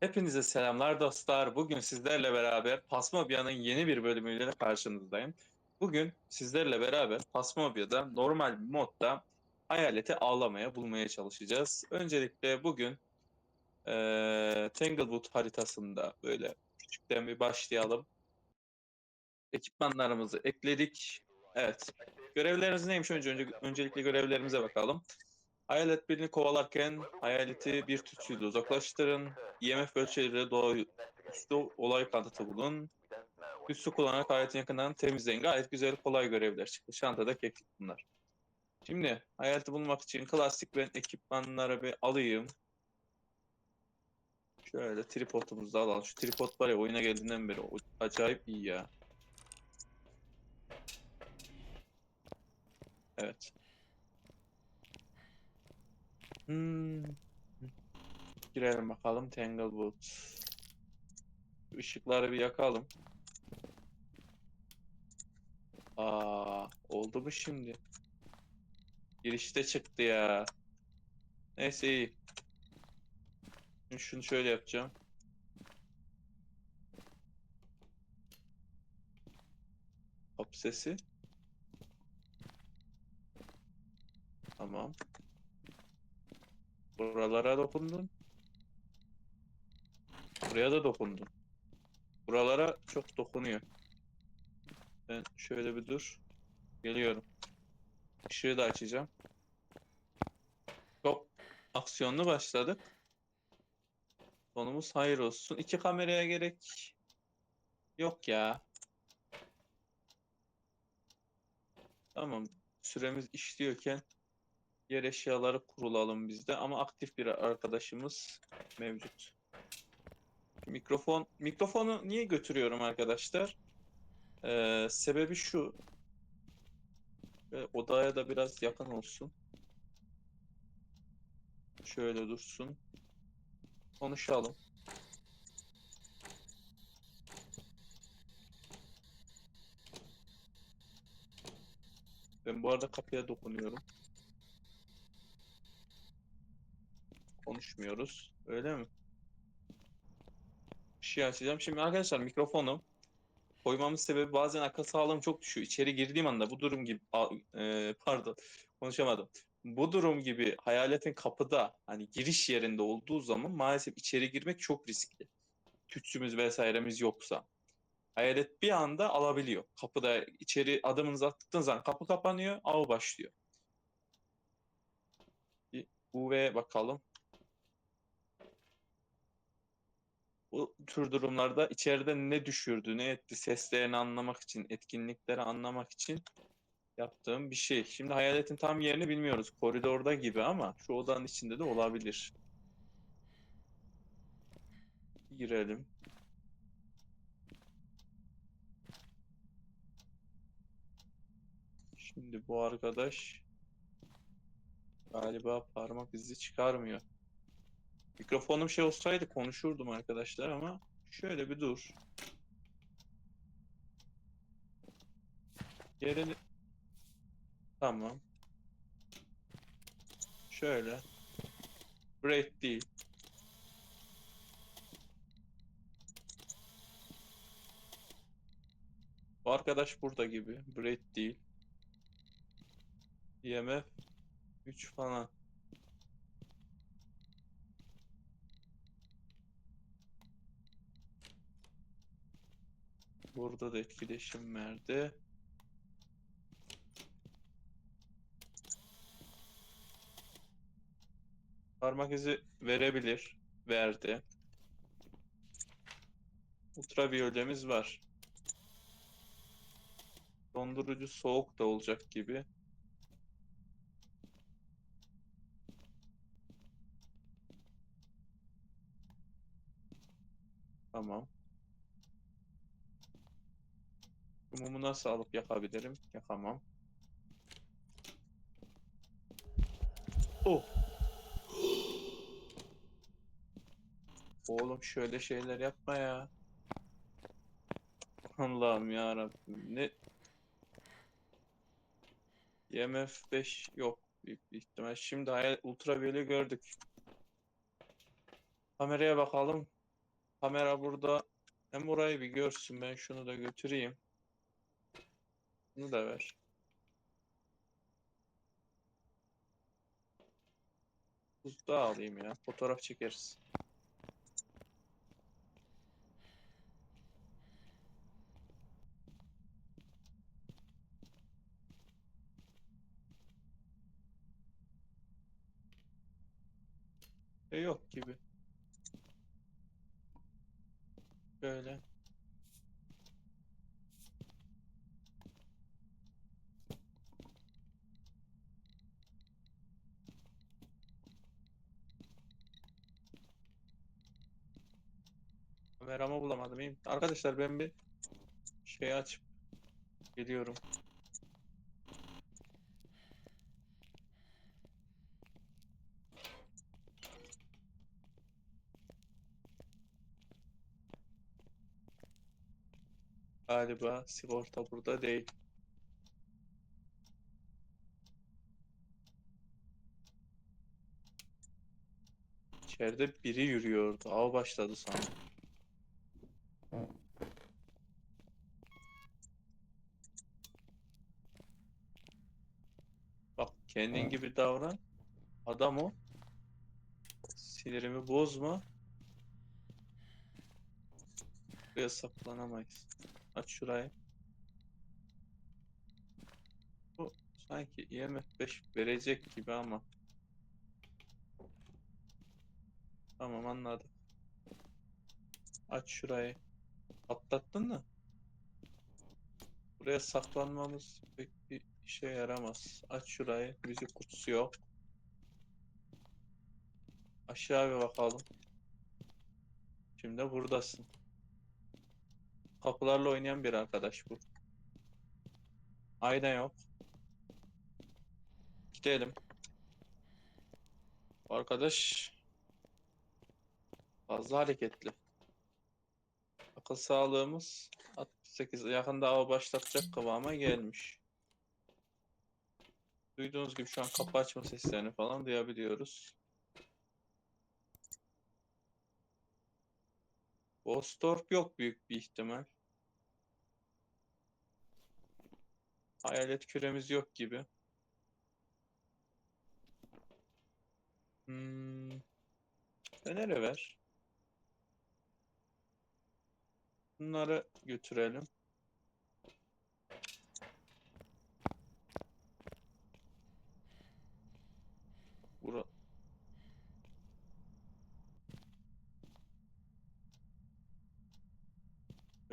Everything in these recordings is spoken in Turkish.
Hepinize selamlar dostlar. Bugün sizlerle beraber Pasmobia'nın yeni bir bölümüyle karşınızdayım. Bugün sizlerle beraber Pasmobia'da normal bir modda hayaleti avlamaya, bulmaya çalışacağız. Öncelikle bugün eee Tanglewood haritasında böyle küçükten bir başlayalım. Ekipmanlarımızı ekledik. Evet. Görevlerimiz neymiş? Önce, önce öncelikle görevlerimize bakalım. Hayalet birini kovalarken hayaleti bir tütsüyle uzaklaştırın. IMF ölçüleri doğaüstü olay kanıtı bulun. Üstü kullanarak hayaletin yakından temizleyin. Gayet güzel kolay görevler çıktı. Çantada keklik bunlar. Şimdi hayaleti bulmak için klasik ben ekipmanları bir alayım. Şöyle tripodumuzu da alalım. Şu tripod var ya oyuna geldiğinden beri acayip iyi ya. Evet. Hmm. Girelim bakalım Tanglewood. Işıkları bir yakalım. Aa, oldu mu şimdi? Girişte çıktı ya. Neyse iyi. Şunu şöyle yapacağım. Kapı sesi. Tamam. Buralara dokundun. Buraya da dokundun. Buralara çok dokunuyor. Ben şöyle bir dur. Geliyorum. Işığı da açacağım. Çok aksiyonlu başladık. Sonumuz hayır olsun. İki kameraya gerek yok ya. Tamam. Süremiz işliyorken yer eşyaları kurulalım bizde ama aktif bir arkadaşımız mevcut. Mikrofon mikrofonu niye götürüyorum arkadaşlar? Ee, sebebi şu. Ve odaya da biraz yakın olsun. Şöyle dursun. Konuşalım. Ben bu arada kapıya dokunuyorum. Konuşmuyoruz. Öyle mi? Bir şey açacağım. Şimdi arkadaşlar mikrofonu koymamın sebebi bazen akıl sağlığım çok düşüyor. İçeri girdiğim anda bu durum gibi e, pardon konuşamadım. Bu durum gibi hayaletin kapıda hani giriş yerinde olduğu zaman maalesef içeri girmek çok riskli. Tütsümüz vesairemiz yoksa. Hayalet bir anda alabiliyor. Kapıda içeri adımınızı attıktan zaman kapı kapanıyor, av başlıyor. UV bakalım. Bu tür durumlarda içeride ne düşürdü, ne etti seslerini anlamak için, etkinlikleri anlamak için yaptığım bir şey. Şimdi hayaletin tam yerini bilmiyoruz. Koridorda gibi ama şu odanın içinde de olabilir. Girelim. Şimdi bu arkadaş galiba parmak izi çıkarmıyor. Mikrofonum şey olsaydı konuşurdum arkadaşlar ama şöyle bir dur. Yerini... Tamam. Şöyle. Break değil. Bu arkadaş burada gibi. Break değil. IMF 3 falan. Burada da etkileşim verdi. Parmak izi verebilir. Verdi. Ultraviyolemiz var. Dondurucu soğuk da olacak gibi. Tamam. Bu Mumu nasıl alıp yakabilirim? Yakamam. Oh. Oğlum şöyle şeyler yapma ya. Allah'ım ya Rabbim. Ne IMF 5 yok büyük ihtimal. Şimdi hayal ultraviyole gördük. Kameraya bakalım. Kamera burada. Hem orayı bir görsün. Ben şunu da götüreyim. Bunu da ver. Buz da alayım ya. Fotoğraf çekeriz. E yok gibi. Böyle. Kameramı bulamadım. İyiyim. Arkadaşlar ben bir şey açıp geliyorum. Galiba sigorta burada değil. İçeride biri yürüyordu. Av başladı sanırım. Kendin gibi davran. Adam o. Sinirimi bozma. Buraya saklanamayız. Aç şurayı. Bu sanki IMF 5 verecek gibi ama. Tamam anladım. Aç şurayı. Atlattın mı? Buraya saklanmamız pek bir işe yaramaz. Aç şurayı. Müzik kutusu yok. Aşağı bir bakalım. Şimdi buradasın. Kapılarla oynayan bir arkadaş bu. Ayna yok. Gidelim. Bu Arkadaş fazla hareketli. Akıl sağlığımız 68 yakında av başlatacak kıvama gelmiş. Duyduğunuz gibi şu an kapı açma seslerini falan duyabiliyoruz. Bostorp yok büyük bir ihtimal. Hayalet küremiz yok gibi. Hmm. Feneri ver. Bunları götürelim.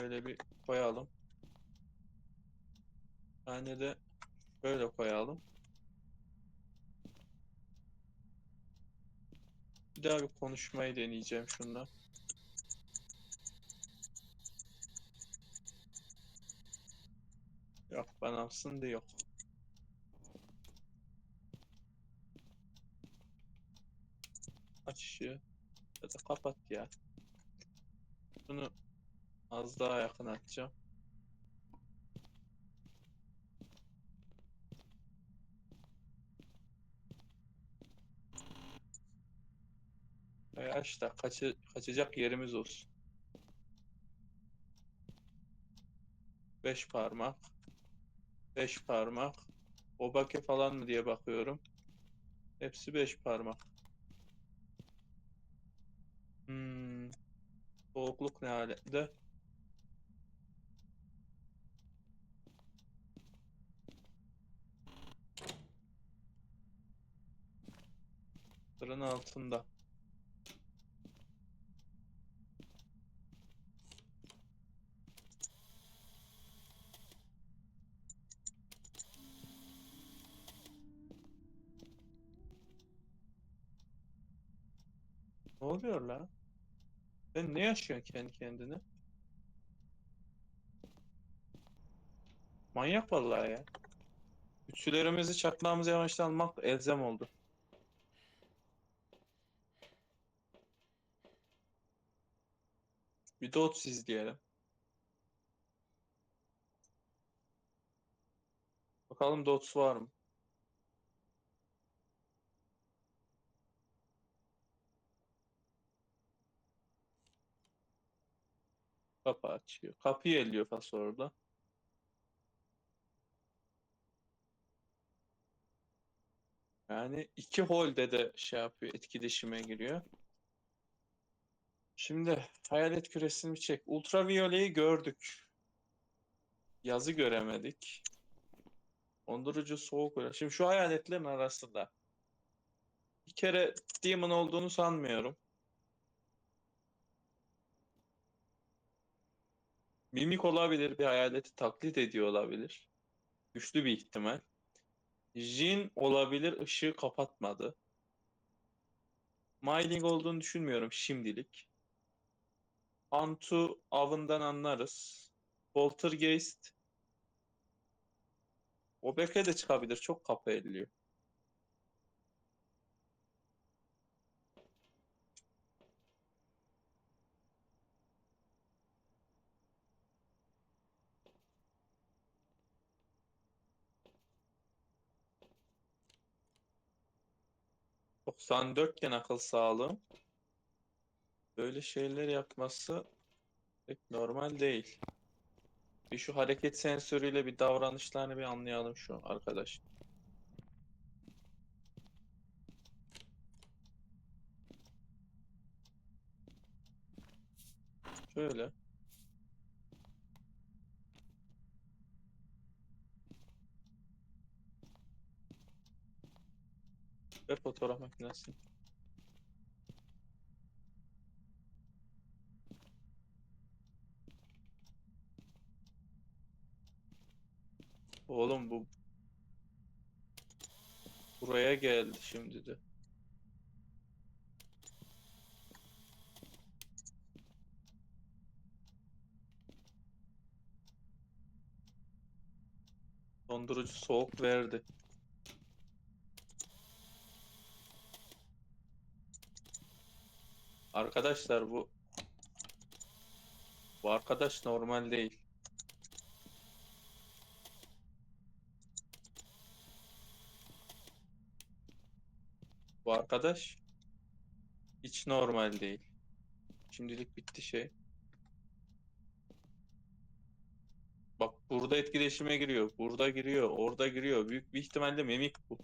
Böyle bir koyalım. Bir tane de böyle koyalım. Bir daha bir konuşmayı deneyeceğim şundan. Yok bana alsın da yok. Aç ışığı. Ya da kapat ya. Bunu az daha yakın açacağım. Ve aç da kaçı, kaçacak yerimiz olsun. Beş parmak. Beş parmak. Obake falan mı diye bakıyorum. Hepsi beş parmak. Hmm. Soğukluk ne alemde? Altında. Ne oluyor la? Sen ne yaşıyorsun kendi kendine? Manyak vallahi ya. Güçlülerimizi çakmağımızı yavaştan almak elzem oldu. Bir Dots izleyelim. Bakalım Dots var mı? Kapı açıyor. Kapıyı elliyor Faso orada. Yani iki holde de şey yapıyor, etkileşime giriyor. Şimdi hayalet küresini bir çek. Ultraviyoleyi gördük. Yazı göremedik. Dondurucu soğuk öyle. Şimdi şu hayaletlerin arasında bir kere Demon olduğunu sanmıyorum. Mimik olabilir, bir hayaleti taklit ediyor olabilir. Güçlü bir ihtimal. Jin olabilir, ışığı kapatmadı. Myling olduğunu düşünmüyorum şimdilik. Antu avından anlarız. Poltergeist. Obeke de çıkabilir. Çok kapı elliyor. ...94 gen akıl sağlığım. Böyle şeyler yapması pek normal değil. Bir şu hareket sensörüyle bir davranışlarını bir anlayalım şu arkadaş. Şöyle. Ve fotoğraf makinesi. Oğlum bu buraya geldi şimdi de. Dondurucu soğuk verdi. Arkadaşlar bu bu arkadaş normal değil. Bu arkadaş hiç normal değil. Şimdilik bitti şey. Bak burada etkileşime giriyor. Burada giriyor. Orada giriyor. Büyük bir ihtimalle mimik bu.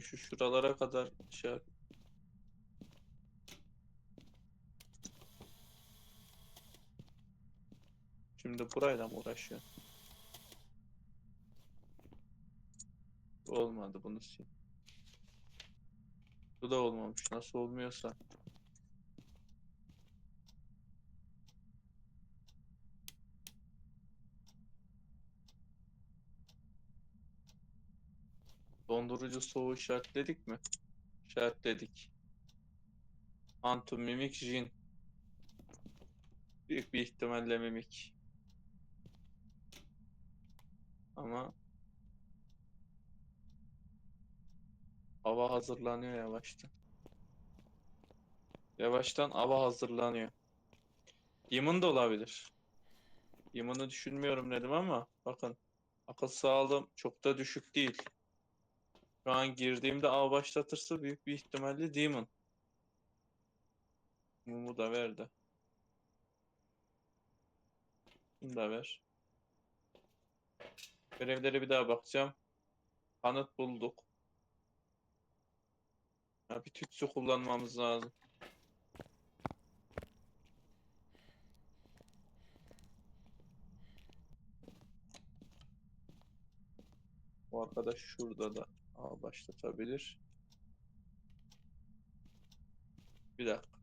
Şu şuralara kadar şey Şimdi burayla mı uğraşıyor? Olmadı bunu sil. Bu da olmamış. Nasıl olmuyorsa. Dondurucu soğuğu işaretledik mi? İşaretledik. Antum mimik jin. Büyük bir ihtimalle mimik. Ama hava hazırlanıyor yavaştan. Yavaştan hava hazırlanıyor. Demon da olabilir. Demon'u düşünmüyorum dedim ama bakın akıl sağlığım çok da düşük değil. Şu an girdiğimde av başlatırsa büyük bir ihtimalle Demon. Mumu da verdi. Bunu da ver. Görevlere bir daha bakacağım. Kanıt bulduk. Ya bir tütsü kullanmamız lazım. Bu arkadaş şurada da av başlatabilir. Bir dakika.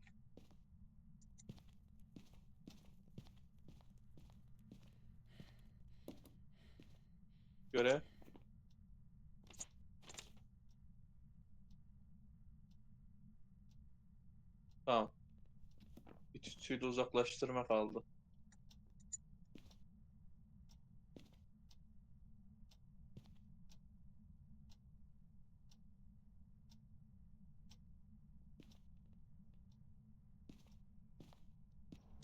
Görev. Tamam. De uzaklaştırma kaldı.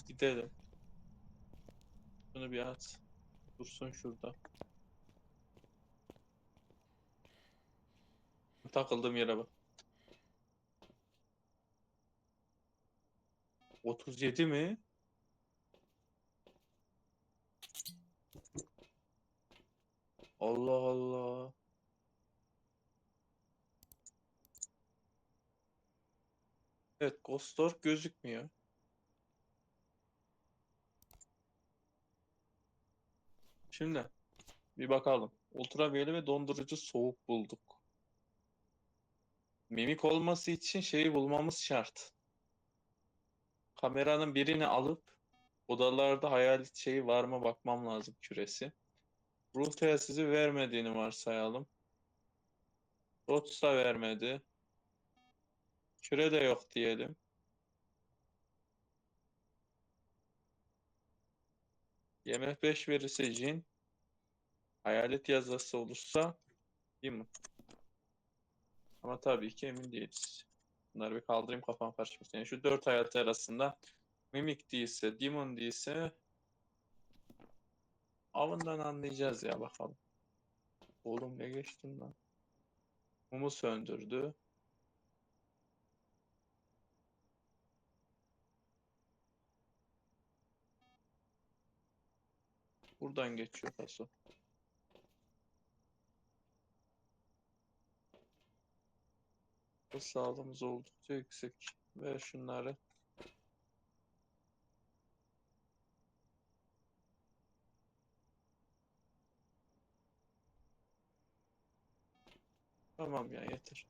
Gidelim. Şunu bir at. Dursun şurada. Takıldığım yere bak. 37 mi? Allah Allah. Evet, Ghost Orb gözükmüyor. Şimdi bir bakalım. Ultraviyole ve dondurucu soğuk bulduk. Mimik olması için şeyi bulmamız şart. Kameranın birini alıp odalarda hayalet şeyi var mı bakmam lazım küresi. Ruh telsizi vermediğini varsayalım. Rots da vermedi. Küre de yok diyelim. Yemek 5 verirse cin. Hayalet yazısı olursa değil mi? Ama tabii ki emin değiliz. Bunları bir kaldırayım kafam karışmasın. Yani şu dört hayalet arasında mimik değilse, demon değilse avından anlayacağız ya bakalım. Oğlum ne geçtim lan? Mumu söndürdü. Buradan geçiyor paso. Bu sağlığımız oldukça yüksek. Ver şunları. Tamam ya yeter.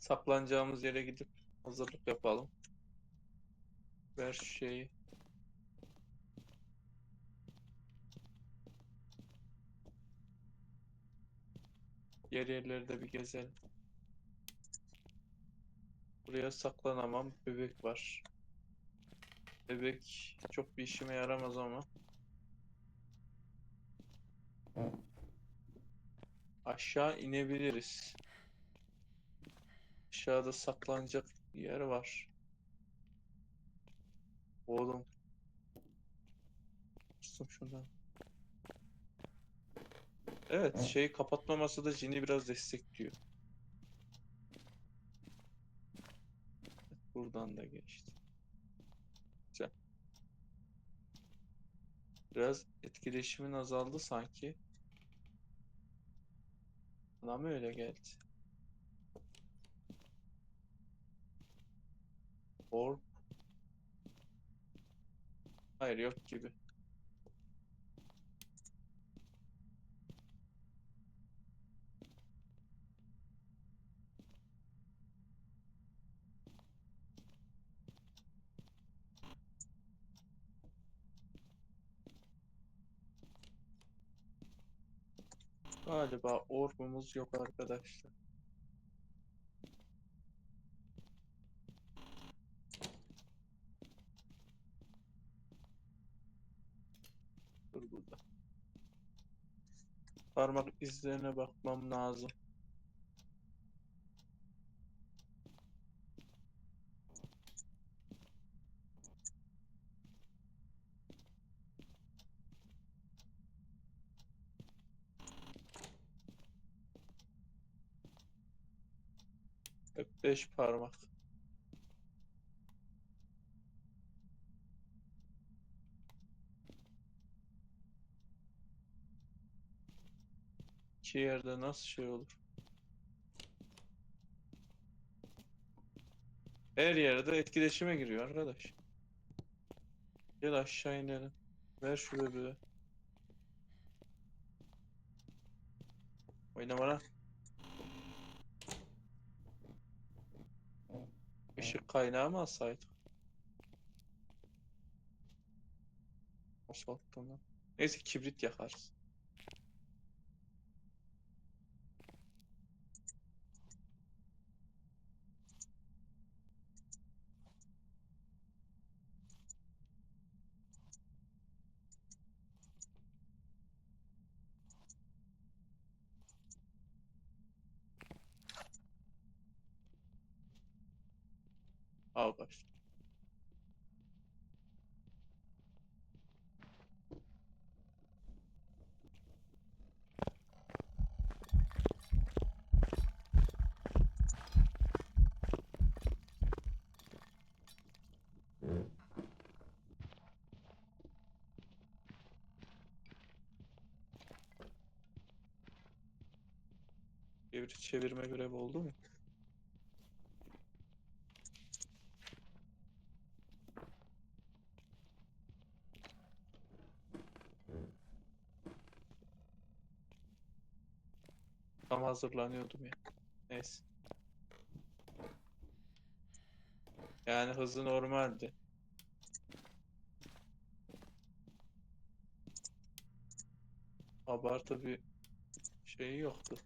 Saklanacağımız yere gidip hazırlık yapalım. Ver şu şeyi. Yer yerleri de bir gezelim. Buraya saklanamam. Bebek var. Bebek çok bir işime yaramaz ama. Aşağı inebiliriz. Aşağıda saklanacak yer var. Oğlum. Kustum şundan. Evet, şey kapatmaması da cini biraz destekliyor. Buradan da geçti. Güzel. Biraz etkileşimin azaldı sanki. Bana mı öyle geldi? Orb. Hayır yok gibi. Galiba orbumuz yok arkadaşlar. Dur burada. Parmak izlerine bakmam lazım. Hep beş parmak. İki yerde nasıl şey olur? Her yerde etkileşime giriyor arkadaş. Gel aşağı inelim. Ver şu bebeği. Oynama lan. Işık kaynağı mı alsaydık? Lan? Neyse kibrit yakarız. Al başla. Çevir, çevirme görevi oldu mu? Hazırlanıyordum ya. Neyse. Yani hızı normaldi. Abartı bir şey yoktu.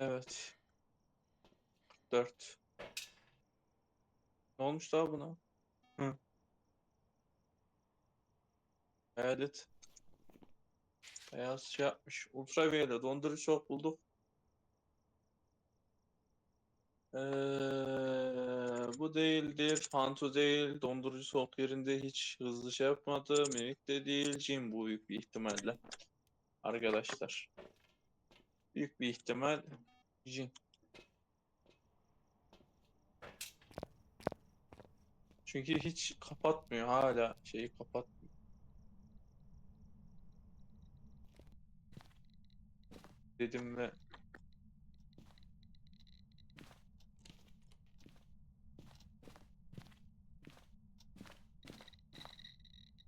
Evet. 4. Ne olmuş daha buna? Hı. Hayalet. Beyaz şey yapmış. Ultraviyole dondurucu şok bulduk. Ee, bu değildir. Hantu değil. Dondurucu soğuk yerinde hiç hızlı şey yapmadı. Mimik de değil. Jin bu büyük bir ihtimalle. Arkadaşlar. Büyük bir ihtimal Jin. Çünkü hiç kapatmıyor. Hala şeyi kapatmıyor. Dedim ve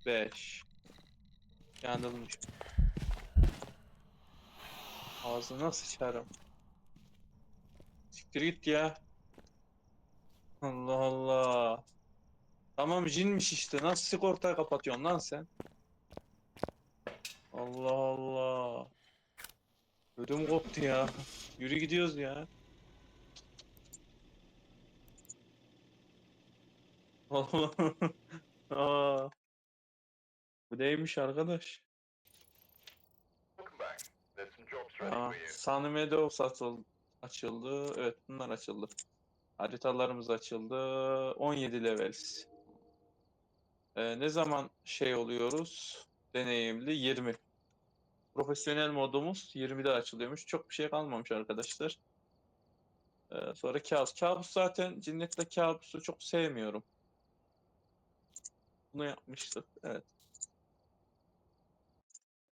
Beş. Yanılmış. Ağzına sıçarım. Siktir git ya. Allah Allah. Tamam jinmiş işte. Nasıl sigortayı kapatıyorsun lan sen? Allah Allah. Ödüm koptu ya. Yürü gidiyoruz ya. Aa. Bu neymiş arkadaş? Aa. Sunny Meadows açıldı. açıldı. Evet bunlar açıldı. Haritalarımız açıldı. 17 levels. Ee, ne zaman şey oluyoruz? Deneyimli 20. Profesyonel modumuz 20'de açılıyormuş. Çok bir şey kalmamış arkadaşlar. Ee, sonra kabus. Kabus zaten cinnetle kabusu çok sevmiyorum. Bunu yapmıştık. Evet.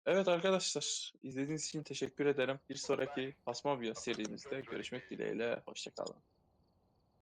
Evet arkadaşlar, izlediğiniz için teşekkür ederim. Bir sonraki Pasmobia serimizde görüşmek dileğiyle. Hoşçakalın.